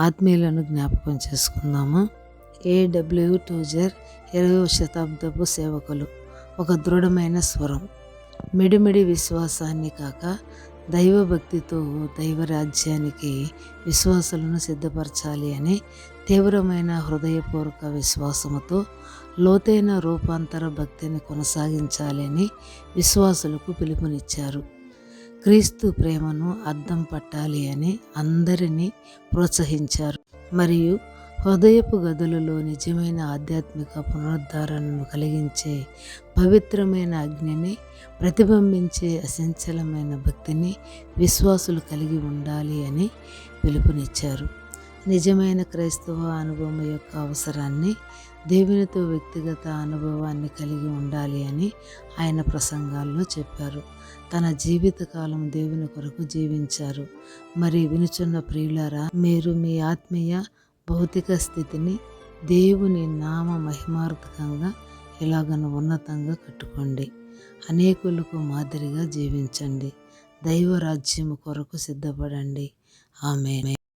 ఆత్మీయులను జ్ఞాపకం చేసుకుందాము? ఏడబ్ల్యూ టూజర్ ఇరవై శతాబ్దపు సేవకులు. ఒక దృఢమైన స్వరం. మిడిమిడి విశ్వాసాన్ని కాక దైవభక్తితో దైవరాజ్యానికి విశ్వాసాలను సిద్ధపరచాలి అని తీవ్రమైన హృదయపూర్వక విశ్వాసముతో లోతైన రూపాంతర భక్తిని కొనసాగించాలి అని విశ్వాసులకు పిలుపునిచ్చారు. క్రీస్తు ప్రేమను అద్దం పట్టాలి అని అందరినీ ప్రోత్సహించారు. మరియు హృదయపు గదులలో నిజమైన ఆధ్యాత్మిక పునరుద్ధరణను కలిగించే పవిత్రమైన అగ్నిని ప్రతిబింబించే అసంచలమైన భక్తిని విశ్వాసులు కలిగి ఉండాలి అని పిలుపునిచ్చారు. నిజమైన క్రైస్తవ అనుభవం యొక్క అవసరాన్ని దేవునితో వ్యక్తిగత అనుభవాన్ని కలిగి ఉండాలి అని ఆయన ప్రసంగాల్లో చెప్పారు. తన జీవితకాలం దేవుని కొరకు జీవించారు. మరి వినుచున్న ప్రియులారా మీరు మీ ఆత్మీయ భౌతిక స్థితిని దేవుని నామ మహిమార్థకంగా ఎలాగన ఉన్నతంగా కట్టుకోండి. అనేకులకు మాదిరిగా జీవించండి. దైవరాజ్యము కొరకు సిద్ధపడండి. ఆమె